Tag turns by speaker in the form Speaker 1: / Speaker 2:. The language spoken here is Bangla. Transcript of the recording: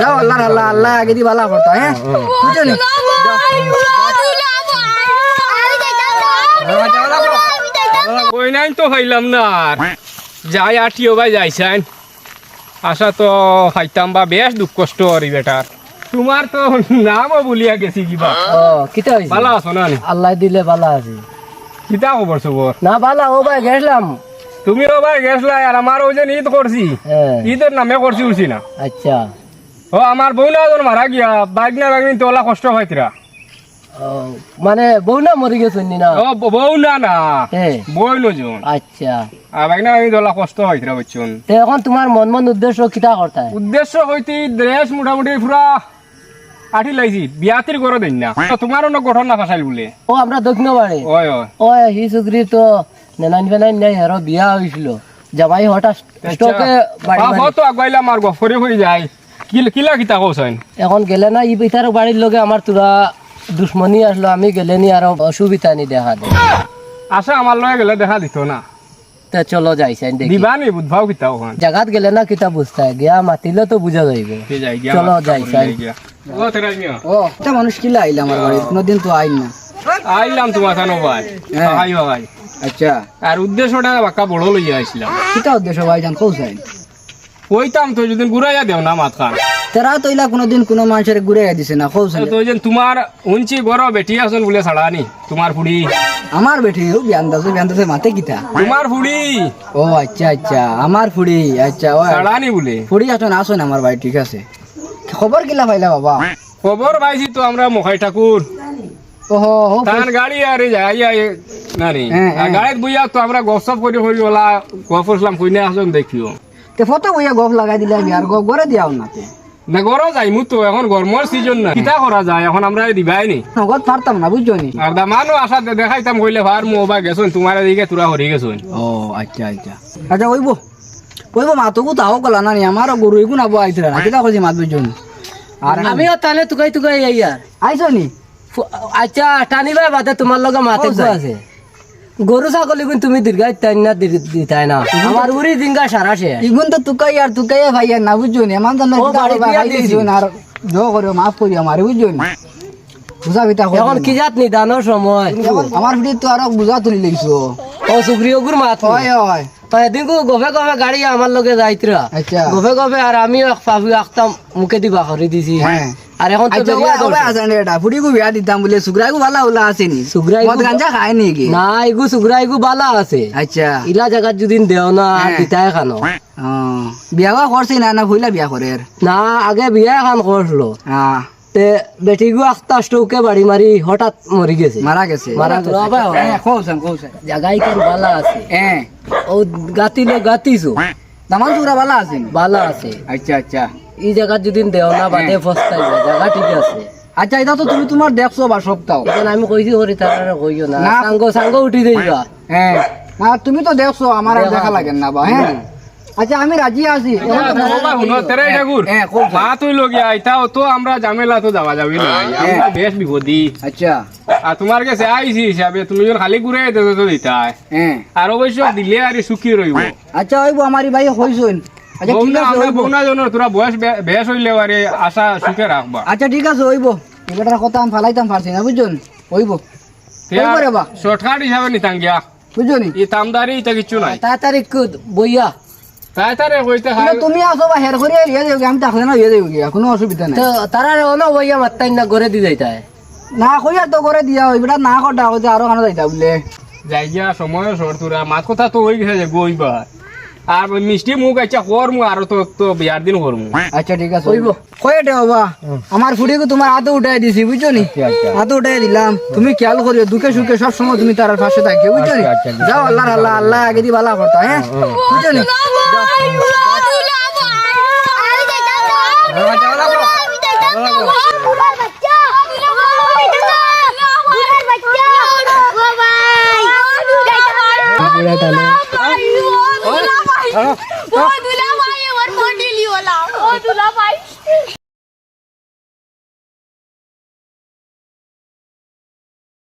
Speaker 1: যাও আল্লাহ আল্লাহ আল্লাহ আগে দি বালা করতো হ্যাঁ? বুঝছ নি
Speaker 2: কই নাই তো খাইলাম না? আর যাই আটিও ভাই যাইছেন আশা তো খাইতাম বা বেশ দুঃখ কষ্ট করি বেটার তোমার তো নামও বলিয়া গেছি কিবা
Speaker 1: ও কিতা হইছে
Speaker 2: ভালো আছো না
Speaker 1: আল্লাহ দিলে বালা আছে
Speaker 2: কিতা খবর সবর
Speaker 1: না বালা ও ভাই গেছলাম।
Speaker 2: তুমিও ভাই গেছলাই আর আমার ওই যে ঈদ করছি।
Speaker 1: হ্যাঁ।
Speaker 2: ঈদের নামে করছি উঠছি না।
Speaker 1: আচ্ছা।
Speaker 2: ও আমার বউ না যখন মারা গিয়া বাইক না বাইক তো ওলা কষ্ট হইতরা
Speaker 1: ও, মানে বউ না মরি গেছেন নি?
Speaker 2: ও বউ না না।
Speaker 1: হ্যাঁ
Speaker 2: বই নজন
Speaker 1: আচ্ছা।
Speaker 2: আর বাইক না বাইক ওলা কষ্ট হইতরা বুঝছুন?
Speaker 1: তে এখন তোমার মন মন উদ্দেশ্য করতে?
Speaker 2: উদ্দেশ্য হইতে ড্রেস মোটামুটি পুরা আঠি লাইছি বিয়াতির করে দেন না। তো তোমার অন্য গঠন না ফাসাইল বলে।
Speaker 1: ও আমরা দক্ষিণ বাড়ি
Speaker 2: ওই ওই।
Speaker 1: হি সুগ্রি তো নেনান বেনান নাই হেরো বিয়া হয়েছিল জামাই হঠাৎ স্টকে বাড়ি।
Speaker 2: তো গফরে হয়ে যায়। কিল- কিতা কৌছেন
Speaker 1: এখন গেলে না ই পিতার বাড়ির লগে আমার তোরা দুশ্মনী আসলো আমি গেলে নি আর অসুবিধা নি দেখা দে।
Speaker 2: আশা আমার লগে গেলে দেখা দিত না।
Speaker 1: তে চলো যাইছেন দেখি।
Speaker 2: দিবা নি বুধবাও কিতা ওখান
Speaker 1: জাগাত গেলে না কিতা বুঝতে গিয়া মাতিলে তো বুঝা যাইবে।
Speaker 2: যাই
Speaker 1: চলো যাই, যাই।
Speaker 2: গিয়া। ও তেরা মিয়া
Speaker 3: ও এটা মানুষ কিলা আইলা আমার বাড়ি কোনোদিন তো আইন না।
Speaker 2: আইলাম তোমার থানো ভাই। ভাই ভাই
Speaker 3: আচ্ছা।
Speaker 2: আর উদ্দেশ্যটা বাক্কা বড় লইয়া আসছিলাম
Speaker 3: কিতা উদ্দেশ্য ভাই জান কৌ চাই।
Speaker 2: কইতাম তো যদি ঘুরাইয়া দেও না মাত খান
Speaker 3: তেরা তো ইলা কোনোদিন কোনো মানুষের ঘুরে দিছে না চাই
Speaker 2: তো যে তোমার উঞ্চি গড় বেটি আছেন বলে ছাড়ানি তোমার ফুড়ি।
Speaker 3: আমার বেটি ও মাতে কিতা?
Speaker 2: তোমার ফুড়ি।
Speaker 3: ও আচ্ছা আচ্ছা আমার ফুড়ি আচ্ছা ও
Speaker 2: ছাড়ানি বলে।
Speaker 3: ফুড়ি আসুন আসুন আমার বাড়ি ঠিক আছে। খবর কিলা পাইলা বাবা?
Speaker 2: খবর পাইছি তো আমরা মখাই ঠাকুর।
Speaker 3: ওহো
Speaker 2: তার গাড়ি আর যাই আই নানি
Speaker 3: হ্যাঁ, হ্যাঁ।
Speaker 2: গাড়িত বইয়া তো আমরা গপসপ করি ওলা গপ করছিলাম কইনে আসুন দেখিও।
Speaker 3: তে ফটো বইয়া গপ লাগাই দিলে বিয়ার গপ গড়ে দিয়াও না তে।
Speaker 2: না গরো যাইমু তো এখন গরমর সিজন না কিতা করা যায় এখন আমরা দিবাই নি।
Speaker 3: নগদ পারতাম না বুঝছ নি?
Speaker 2: আর দামানো আশা দে- দেখাইতাম কইলে ভার মো বা গেছুন তোমার এদিকে তোরা হরি গেছুন।
Speaker 3: ও আচ্ছা আচ্ছা। আচ্ছা ওইব ওইব মাতকু তাও কলা না নি আমারও গরু আইতরা না কইছি মাত বুঝছ নি? আর
Speaker 1: আমিও তাহলে তুকাই তুকাই ইয়ার
Speaker 3: আইছো নি?
Speaker 1: আচ্ছা টানিবা বাদে তোমার লগে মাতে আছে। গরু ছাগলী কিন্তু তুমি দীর্ঘায় তাই না দিতাই না। আমার উড়ি দিনগা সারা সে।
Speaker 3: ইগুন তো তুকাই আর তুকাই ভাই না বুঝছ নি এমন
Speaker 1: দিছি।
Speaker 3: আর করে মাফ করি আমার বুঝছ নি বুঝা বিতা
Speaker 1: এখন কি জাত নিদানোর সময়।
Speaker 3: আমার তো আরও বুঝা তুলি লাগিছো
Speaker 1: ও সুগ্রিয় গুর মাত
Speaker 3: হয় হয়।
Speaker 1: এদিন গভে গভে গাড়ি আমার লগে যাইতরা।
Speaker 3: আচ্ছা।
Speaker 1: গভে গভে আর আমিও এক পাবি আখতাম মুখে দিবা করে দিছি।
Speaker 3: হ্যাঁ।
Speaker 1: আর এখন তো বেরিয়া
Speaker 3: ওই ওই আসান এটা ফুড়ি কো বিয়া দিতাম বলে সুগ্রাই কো ভালো ওলা আসেনি
Speaker 1: সুগ্রাই
Speaker 3: মদ গাঞ্জা খায় নি কি?
Speaker 1: না ইগু সুগ্রা ইগু বালা আছে
Speaker 3: আচ্ছা।
Speaker 1: ইলা জায়গাত যদি দেও না
Speaker 3: হ্যাঁ।
Speaker 1: খানো।
Speaker 3: ও বিয়া করছি না না ভইলা বিয়া করে
Speaker 1: না আগে বিয়া খান করল
Speaker 3: হ্যাঁ
Speaker 1: তে বেটিগু আখতা স্টোকে বাড়ি মারি হঠাৎ মরি গেছে।
Speaker 3: মারা গেছে।
Speaker 1: মারা গেছে।
Speaker 3: হ্যাঁ কৌছেন কৌছেন
Speaker 1: জায়গায় কান বালা আছে।
Speaker 3: হ্যাঁ
Speaker 1: ও গাতিলে গাতিছো।
Speaker 3: তামান সুরা ভালো আছেন
Speaker 1: বালা আছে।
Speaker 3: আচ্ছা আচ্ছা।
Speaker 1: এই জায়গা যদি দেও না বাদে ফস্তাই জায়গা ঠিক আছে।
Speaker 3: আচ্ছা এটা তো তুমি তোমার দেখছ বা সপ্তাহ
Speaker 1: আমি কইছি তারা কইও না।
Speaker 3: না।
Speaker 1: সাঙ্গ সাঙ্গ উঠি দেইবা
Speaker 3: হ্যাঁ। না তুমি তো দেখছ আমার আর দেখা লাগে না বা হ্যাঁ। আচ্ছা আমি রাজি আছি। হ্যাঁ কৌছেন
Speaker 2: মা তুই লগিয়া আইতাও তো আমরা ঝামেলা তো যাওয়া যাবি আমরা বেশ বিপদি।
Speaker 3: আচ্ছা।
Speaker 2: আর তোমার কাছে আইছি হিসাবে তুমি যখন খালি ঘুরে দিতে
Speaker 3: হ্যাঁ।
Speaker 2: আর অবশ্য দিলে আর সুখী রইব।
Speaker 3: আচ্ছা ওইব আমারি ভাই হইছুন। আচ্ছা ঠিক আছে আচ্ছা ঠিক আছে ওইব এবারটার কথা আমি ফালাইতাম পারছি না বুঝছেন? ওইব ওইব রে বা।
Speaker 2: শর্টকাট হিসাবে নিতাম গিয়া।
Speaker 3: বুঝছ নি
Speaker 2: তামদারি ইটা কিচ্ছু নাই।
Speaker 1: তাড়াতাড়ি কুদ বইয়া।
Speaker 2: তাই কইতে খাই
Speaker 3: তুমি আসো বা হের করে ইয়ে আমি তাহলে না ইয়ে কোনো অসুবিধা নাই।
Speaker 1: তো তারা অন বইয়া মাত্তাই না করে দি যাইতাই
Speaker 3: না কইয়া তো করে দিয়া ওইটা না কটা হইতে আরও কানো যাইতা বলে
Speaker 2: যাই গিয়া সময় মাত কথা তো হয়ে গেছে যে গইবা। আর মিষ্টি মুখ আচ্ছা করমু আর তো তো বিয়ার দিন করমু
Speaker 3: আচ্ছা ঠিক আছে। ওইব। কয়ে বাবা আমার ফুড়িকে তোমার হাতে উঠাই দিছি বুঝছ নি? হাতে উঠাই দিলাম। তুমি খেয়াল করিও দুঃখে সুখে সব সময় তুমি তার পাশে থাকিও বুঝছ নি? যাও আল্লাহ আল্লাহ আল্লাহ আগে দি বালা করতা হ্যাঁ? বুঝছ নি?
Speaker 4: ઓ દુલાભાઈ વર મોડી લ્યો લાવ ઓ દુલાભાઈ.